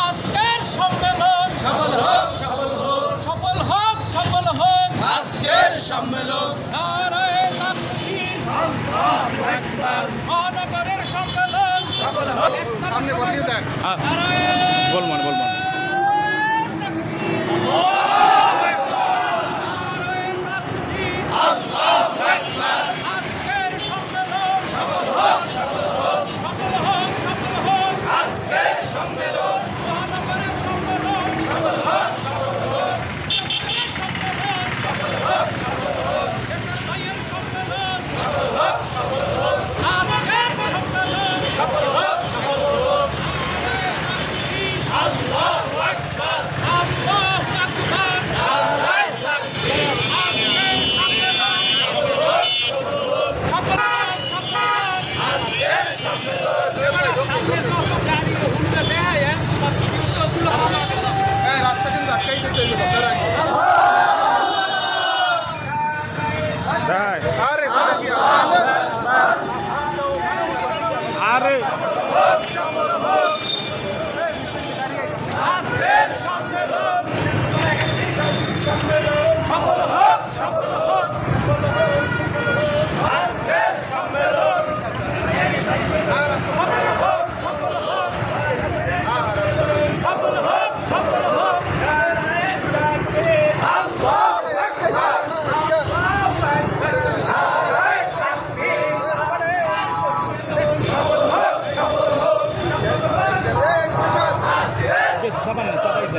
আজকের সম্মেলন হোক সফল হোক সফল হোক আজকের সম্মেলন মহানগরের সম্মেলন সামনে বলিয়ে দেন। सारे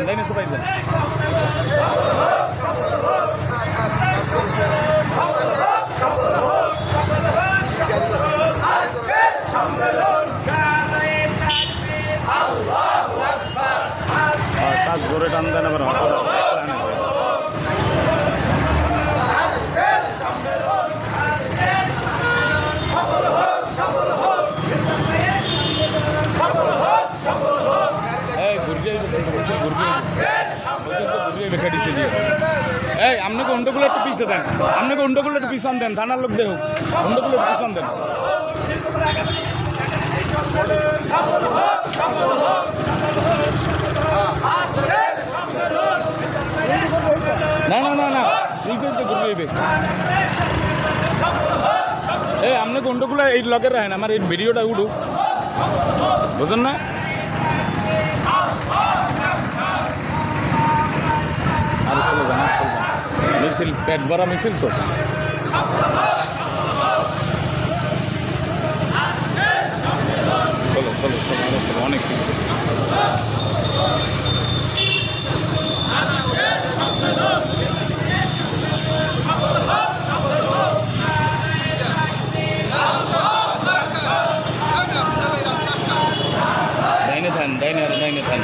पाहिजे অন্ডগুলো একটু পিছে দেন। আপনাকে অন্ডগুলো একটু পিছন দেন, থানার লোক দেখুন অন্ডগুলো একটু পিছন দেন। না না না না এইটা তো ঘুরবে এই আপনাকে অন্ডগুলো এই লগের রাখেন, আমার এই ভিডিওটা উঠু বুঝেন না? আর চলে যান, আর চলে যান। মিছিল পেট ভরা মিছিল তো। চলো চলো চলো অনেক কিছু ডাইনে থান ডাইনে ডাইনে থান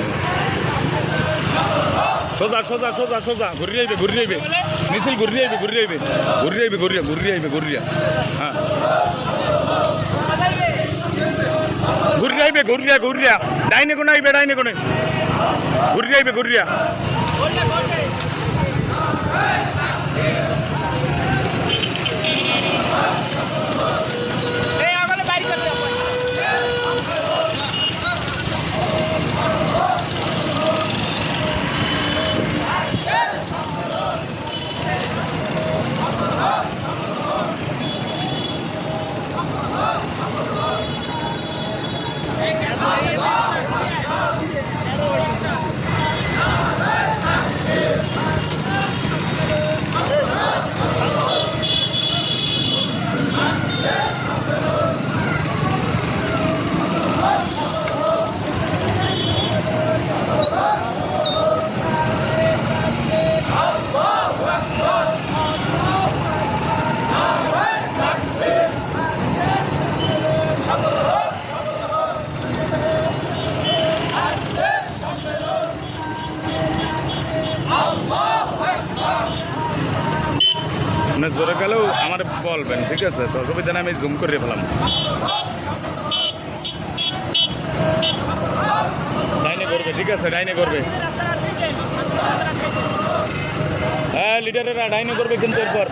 সোজা সোজা সোজা সোজা। ঘুরি যাইবে ঘুরি যাইবে মিছিল ঘুরি যাইবে ঘুরি যাইবে ঘুরি যাইবে ঘুরি ঘুরি যাইবে ঘুরি হ্যাঁ। ঘুরি যাইবে ঘুরিয়া ঘুরিয়া ডাইনে কোন আইবে ডাইনে কোনে ঘুরি যাইবে ঘুরিয়া মানে জোরে গেলেও আমার বলবেন, ঠিক আছে? তো অসুবিধা নেই আমি জুম করে ফেলাম। ডাইনে করবে, ঠিক আছে, ডাইনে করবে। হ্যাঁ লিডারেরা, ডাইনে করবে কিন্তু এরপর।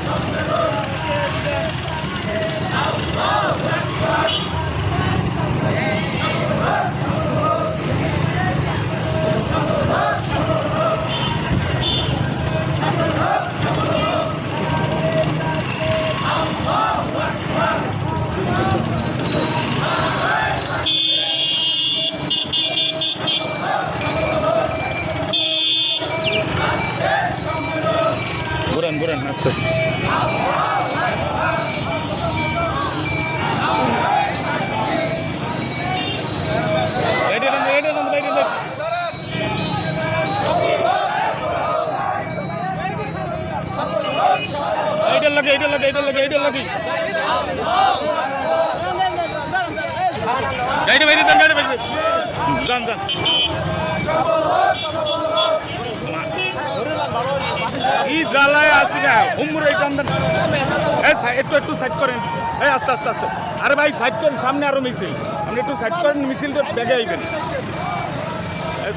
ঘুরেন আস্তে আস্তে। এইটার লাগে এইটার লাগে এইটার লাগে এইটার লাগে গাড়ি বাইরে দেন গাড়ি বাইরে যান যান কি জ্বালায় আসি না। হুমুর এই টান একটু একটু সাইড করেন। এই আস্তে আস্তে আস্তে। আরে ভাই সাইড করেন, সামনে আরও মিছিল। আপনি একটু সাইড করেন, মিছিলটা বেগে আইবেন।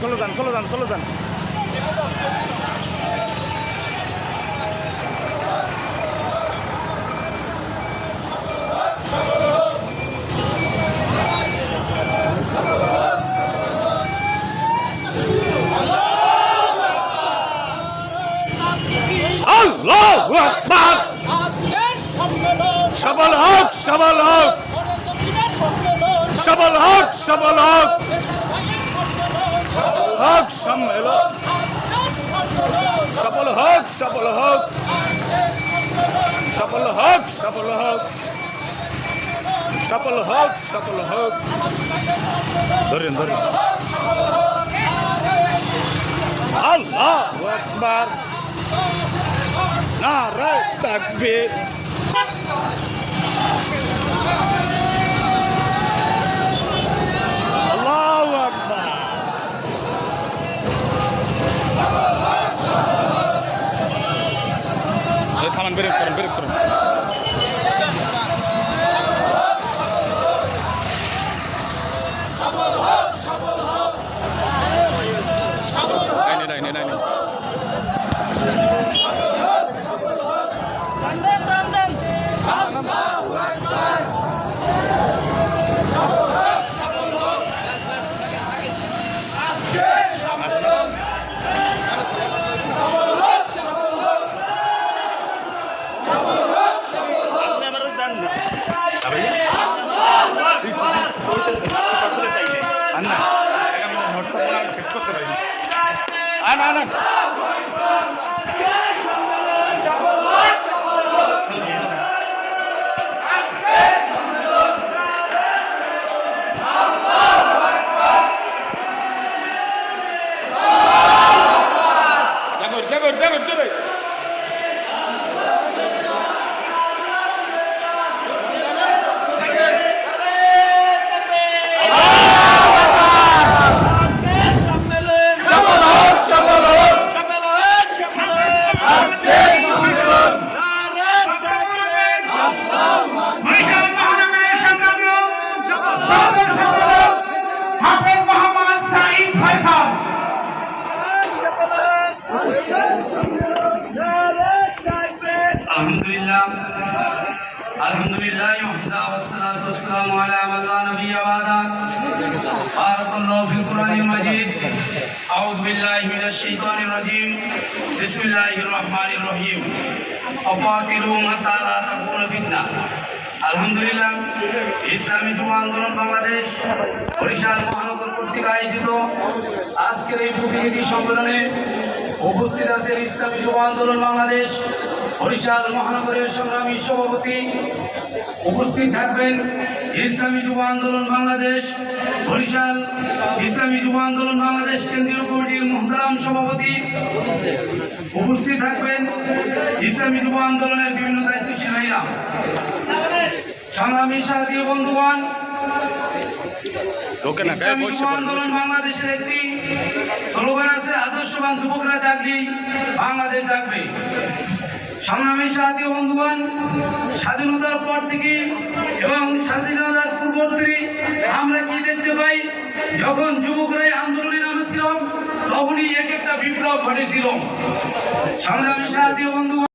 চলো যান চলো যান চলো যান। সবল হোক সবল হোক। হোক সম্মেলন সফল হোক সফল হোক। সফল হোক সফল হোক। সফল হোক সফল হোক। ধরেন ধরেন। আল্লাহ আকবার। নারায় তাকবীর। আল্লাহু espera, espera, espera. না না আলহামদুলিল্লাহ ওয়াহদা والصلاه والسلام على من لا نبي بعده بارك الله في القران المجيد اعوذ بالله من الشيطان الرجيم بسم الله الرحمن الرحيم وقاتلوا حتى لا تكون فتنه আলহামদুলিল্লাহ ইসলামী যুব আন্দোলন বাংলাদেশ বরিশাল মহানগর কর্তৃক আয়োজিত আজকের এই প্রতিনিধি সম্মেলনে উপস্থিত আছেন ইসলামী যুব আন্দোলন বাংলাদেশ বরিশাল মহানগরের সংগ্রামী সভাপতি উপস্থিত থাকবেন ইসলামী যুব আন্দোলন বাংলাদেশ বরিশাল ইসলামী যুব আন্দোলন বাংলাদেশ কেন্দ্রীয় কমিটির মহতারাম সভাপতি উপস্থিত থাকবেন ইসলামী যুব আন্দোলনের বিভিন্ন দায়িত্বশীল ভাইরা। সংগ্রামী সাথী ও বন্ধুগণ ইসলামী যুব আন্দোলন বাংলাদেশের একটি স্লোগান আছে আদর্শবান যুবকরা জাগলেই বাংলাদেশ জাগবে। সংগ্রামী ও বন্ধুগণ, স্বাধীনতার পর থেকে এবং স্বাধীনতার পূর্বর্তী আমরা কি দেখতে পাই? যখন যুবকরাই আন্দোলনে নামেছিলাম তখনই এক একটা বিপ্লব ঘটেছিল। সংগ্রামী ও বন্ধুগণ